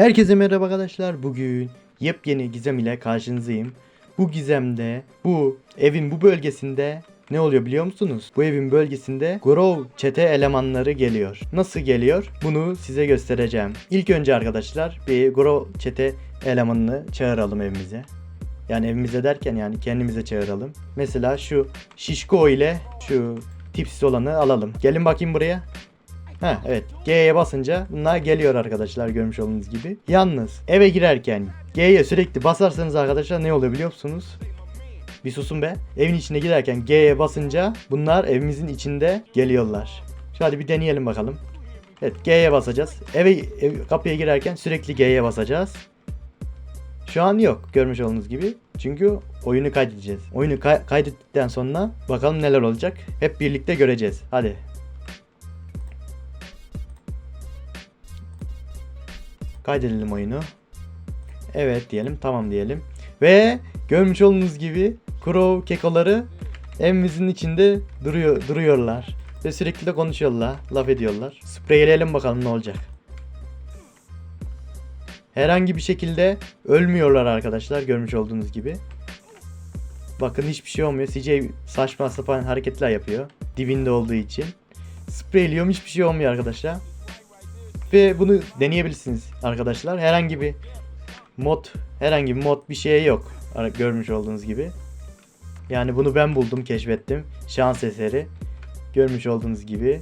Herkese merhaba arkadaşlar. Bugün yepyeni gizem ile karşınızdayım. Bu gizemde, bu evin bu bölgesinde ne oluyor biliyor musunuz? Bu evin bölgesinde Grove çete elemanları geliyor. Nasıl geliyor? Bunu size göstereceğim. İlk önce arkadaşlar bir Grove çete elemanını çağıralım evimize. Yani evimize derken yani kendimize çağıralım. Mesela şu Şişko ile şu tipsiz olanı alalım. Gelin bakayım buraya. Ha evet G'ye basınca bunlar geliyor arkadaşlar görmüş olduğunuz gibi. Yalnız eve girerken G'ye sürekli basarsanız arkadaşlar ne oluyor biliyor musunuz? Bir susun be. Evin içine girerken G'ye basınca bunlar evimizin içinde geliyorlar. Şu hadi bir deneyelim bakalım. Evet G'ye basacağız. Eve ev, kapıya girerken sürekli G'ye basacağız. Şu an yok görmüş olduğunuz gibi. Çünkü oyunu kaydedeceğiz. Oyunu kay- kaydettikten sonra bakalım neler olacak. Hep birlikte göreceğiz. Hadi Kaydedelim oyunu. Evet diyelim. Tamam diyelim. Ve görmüş olduğunuz gibi Crow kekoları evimizin içinde duruyor duruyorlar. Ve sürekli de konuşuyorlar. Laf ediyorlar. Spreyleyelim bakalım ne olacak. Herhangi bir şekilde ölmüyorlar arkadaşlar görmüş olduğunuz gibi. Bakın hiçbir şey olmuyor. CJ saçma sapan hareketler yapıyor. Dibinde olduğu için. Spreyliyorum hiçbir şey olmuyor arkadaşlar. Ve bunu deneyebilirsiniz arkadaşlar. Herhangi bir mod, herhangi bir mod bir şey yok. Görmüş olduğunuz gibi. Yani bunu ben buldum, keşfettim. Şans eseri. Görmüş olduğunuz gibi.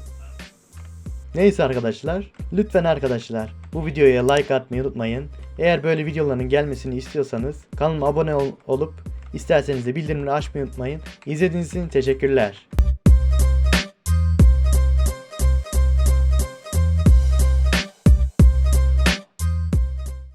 Neyse arkadaşlar. Lütfen arkadaşlar bu videoya like atmayı unutmayın. Eğer böyle videoların gelmesini istiyorsanız kanalıma abone ol- olup isterseniz de bildirimleri açmayı unutmayın. İzlediğiniz için teşekkürler.